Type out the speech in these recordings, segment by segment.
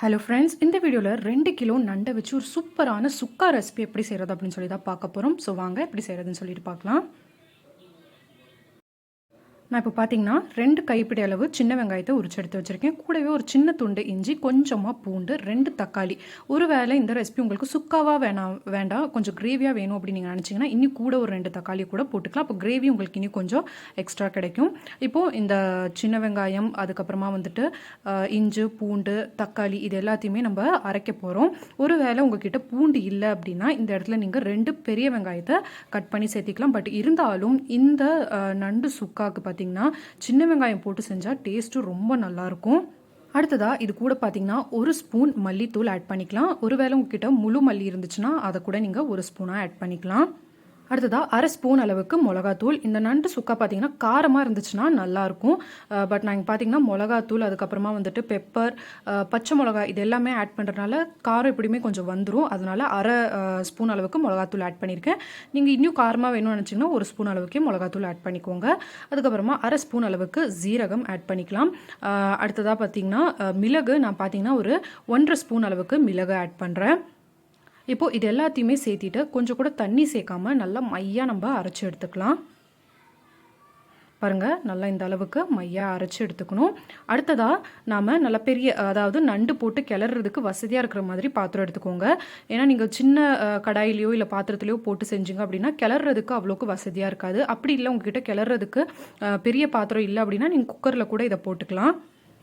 Hello friends இந்த வீடியோவில் ரெண்டு கிலோ நண்டை வச்சு ஒரு சூப்பரான சுக்கா ரெசிபி எப்படி செய்கிறது அப்படின்னு சொல்லி தான் பார்க்க போகிறோம் ஸோ வாங்க எப்படி செய்கிறதுன்னு சொல்லிட்டு பார்க்கலாம். நான் இப்போ பார்த்தீங்கன்னா ரெண்டு கைப்பிடி அளவு சின்ன வெங்காயத்தை உரிச்சு எடுத்து வச்சுருக்கேன். கூடவே ஒரு சின்ன துண்டு இஞ்சி கொஞ்சமாக பூண்டு ரெண்டு தக்காளி. ஒரு வேளை இந்த ரெசிபி உங்களுக்கு சுக்காவாக வேணாம் வேண்டாம் கொஞ்சம் கிரேவியாக வேணும் அப்படின்னு நீங்கள் நினச்சிங்கன்னா இன்னும் கூட ஒரு ரெண்டு தக்காளி கூட போட்டுக்கலாம். அப்போ கிரேவி உங்களுக்கு இன்னும் கொஞ்சம் எக்ஸ்ட்ரா கிடைக்கும். இப்போது இந்த சின்ன வெங்காயம் அதுக்கப்புறமா வந்துட்டு இஞ்சி பூண்டு தக்காளி இது எல்லாத்தையுமே நம்ம அரைக்க போகிறோம் ஒரு வேளை உங்ககிட்ட பூண்டு இல்லை அப்படின்னா இந்த இடத்துல நீங்கள் ரெண்டு பெரிய வெங்காயத்தை கட் பண்ணி சேர்த்திக்கலாம். பட் இருந்தாலும் இந்த நண்டு சுக்காக்கு பார்த்தீங்கன்னா சின்ன வெங்காயம் போட்டு செஞ்சால் டேஸ்ட்டும் ரொம்ப நல்லாயிருக்கும். அடுத்ததாக இது கூட பார்த்தீங்கன்னா ஒரு ஸ்பூன் மல்லித்தூள் ஆட் பண்ணிக்கலாம். ஒருவேளை உங்ககிட்ட முழு மல்லி இருந்துச்சுன்னா அதை கூட நீங்கள் ஒரு ஸ்பூனாக ஆட் பண்ணிக்கலாம். அடுத்ததாக அரை ஸ்பூன் அளவுக்கு மிளகாத்தூள். இந்த நண்டு சுக்கா பார்த்தீங்கன்னா காரமாக இருந்துச்சுன்னா நல்லாயிருக்கும் பட் நாங்கள் பார்த்தீங்கன்னா மிளகாத்தூள் அதுக்கப்புறமா வந்துட்டு பெப்பர் பச்சை மிளகா இது எல்லாமே ஆட் பண்ணுறதுனால காரம் எப்படியுமே கொஞ்சம் வந்துடும் அதனால அரை ஸ்பூன் அளவுக்கு மிளகாத்தூள் ஆட் பண்ணியிருக்கேன் நீங்கள் இன்னும் காரமாக வேணும்னு நினச்சிங்கன்னா ஒரு ஸ்பூன் அளவுக்கு மிளகாத்தூள் ஆட் பண்ணிக்கோங்க. அதுக்கப்புறமா அரை ஸ்பூன் அளவுக்கு ஜீரகம் ஆட் பண்ணிக்கலாம். அடுத்ததாக பார்த்தீங்கன்னா மிளகு. நான் பார்த்தீங்கன்னா ஒரு ஒன்றரை ஸ்பூன் அளவுக்கு மிளகு ஆட் பண்ணுறேன் இப்போது இது எல்லாத்தையுமே சேர்த்திட்டு கொஞ்சம் கூட தண்ணி சேர்க்காம நல்லா மையாக நம்ம அரைச்சி எடுத்துக்கலாம். பாருங்கள் நல்லா இந்த அளவுக்கு மையாக அரைச்சி எடுத்துக்கணும். அடுத்ததாக நாம் நல்ல பெரிய அதாவது நண்டு போட்டு கிளறதுக்கு வசதியாக இருக்கிற மாதிரி பாத்திரம் எடுத்துக்கோங்க. ஏன்னா நீங்கள் சின்ன கடாயிலையோ இல்லை பாத்திரத்துலையோ போட்டு செஞ்சீங்க அப்படின்னா கிளறதுக்கு அவ்வளோக்கு வசதியாக இருக்காது. அப்படி இல்லை உங்ககிட்ட கிளறதுக்கு பெரிய பாத்திரம் இல்லை அப்படின்னா நீங்கள் குக்கரில் கூட இதை போட்டுக்கலாம்.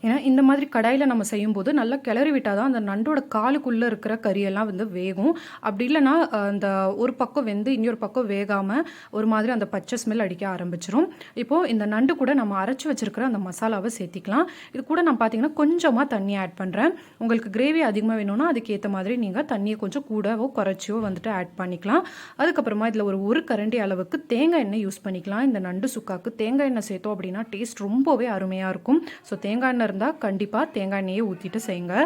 ஏன்னா இந்த மாதிரி கடாயில் நம்ம செய்யும்போது நல்லா கிளறி விட்டால் தான் அந்த நண்டோட காலுக்குள்ளே இருக்கிற கறியெல்லாம் வந்து வேகும். அப்படி இல்லைன்னா அந்த ஒரு பக்கம் வெந்து இன்னொரு பக்கம் வேகாமல் ஒரு மாதிரி அந்த பச்சை ஸ்மெல் அடிக்க ஆரம்பிச்சிரும். இப்போது இந்த நண்டு கூட நம்ம அரைச்சி வச்சிருக்கிற அந்த மசாலாவை சேர்த்திக்கலாம். இது கூட நான் பார்த்தீங்கன்னா கொஞ்சமாக தண்ணி ஆட் பண்ணுறேன் உங்களுக்கு கிரேவி அதிகமாக வேணும்னா அதுக்கேற்ற மாதிரி நீங்கள் தண்ணியை கொஞ்சம் கூடவோ குறைச்சியோ வந்துட்டு ஆட் பண்ணிக்கலாம். அதுக்கப்புறமா இதில் ஒரு ஒரு கரண்டி அளவுக்கு தேங்காய் எண்ணெய் யூஸ் பண்ணிக்கலாம். இந்த நண்டு சுக்காக்கு தேங்காய் எண்ணெய் சேர்த்தோம் அப்படின்னா டேஸ்ட் ரொம்பவே அருமையாக இருக்கும். ஸோ தேங்காய் எண்ணெய் இருந்தால் கண்டிப்பாக தேங்காய் எண்ணெயை ஊற்றிட்டு செய்யுங்க.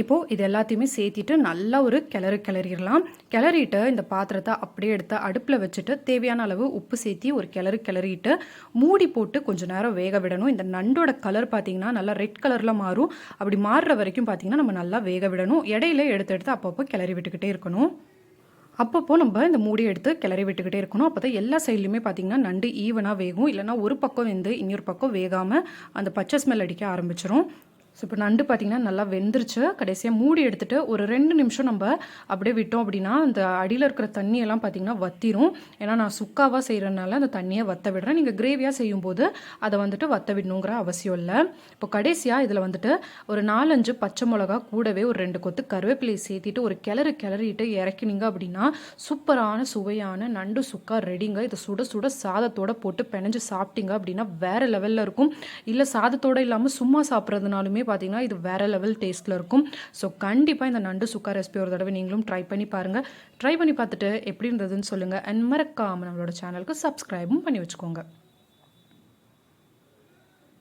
இப்போது இது எல்லாத்தையுமே சேர்த்திட்டு நல்லா ஒரு கிளறு கிளறிடலாம். கிளறிட்டு இந்த பாத்திரத்தை அப்படியே எடுத்து அடுப்பில் வச்சுட்டு தேவையான அளவு உப்பு சேர்த்தி ஒரு கிளறு கிளறிட்டு மூடி போட்டு கொஞ்சம் நேரம் வேக விடணும். இந்த நண்டோட கலர் பார்த்திங்கன்னா நல்லா ரெட் கலரில் மாறும். அப்படி மாறுற வரைக்கும் பார்த்தீங்கன்னா நம்ம நல்லா வேக விடணும். இடையில எடுத்து எடுத்து அப்பப்போ கிளறி விட்டுக்கிட்டே இருக்கணும். அப்பப்போ நம்ம இந்த மூடியை எடுத்து கிளறி விட்டுக்கிட்டே இருக்கணும். அப்போ தான் எல்லா சைட்லையுமே பார்த்தீங்கன்னா நண்டு ஈவனாக வேகும். இல்லைன்னா ஒரு பக்கம் வெந்து இன்னொரு பக்கம் வேகாமல் அந்த பச்சை ஸ்மெல் அடிக்க ஆரம்பிச்சிடும் ஸோ இப்போ நண்டு பார்த்தீங்கன்னா நல்லா வெந்துருச்சு. கடைசியாக மூடி எடுத்துகிட்டு ஒரு ரெண்டு நிமிஷம் நம்ம அப்படியே விட்டோம் அப்படின்னா அந்த அடியில் இருக்கிற தண்ணியெல்லாம் பார்த்திங்கன்னா வத்திரும். ஏன்னா நான் சுக்காவாக செய்கிறனால அந்த தண்ணியை வத்த விடுறேன். நீங்கள் கிரேவியாக செய்யும்போது அதை வந்துட்டு வத்த விடணுங்கிற அவசியம் இல்லை. இப்போ கடைசியாக இதில் வந்துட்டு ஒரு நாலஞ்சு பச்சை மிளகா கூடவே ஒரு ரெண்டு கொத்து கருவேப்பிலையை சேர்த்திட்டு ஒரு கிளறு கிளறிட்டு இறக்கினீங்க அப்படின்னா சூப்பரான சுவையான நண்டு சுக்கா ரெடிங்க. இதை சுட சுட சாதத்தோட போட்டு பிணைஞ்சு சாப்பிட்டீங்க அப்படின்னா வேறு லெவலில் இருக்கும். இல்லை சாதத்தோட இல்லாமல் சும்மா சாப்பிட்றதுனாலுமே பார்த்தீங்கன்னா இது வேற லெவல் டேஸ்ட்டில் இருக்கும். ஸோ கண்டிப்பாக இந்த நண்டு சுக்கா ரெசிபி ஒரு தடவை நீங்களும் ட்ரை பண்ணி பாருங்கள் ட்ரை பண்ணி பார்த்துட்டு எப்படி இருந்ததுன்னு சொல்லுங்கள் அண்ட் மறக்காமல் நம்மளோட சேனலுக்கு சப்ஸ்கிரைபும் பண்ணி வச்சுக்கோங்க.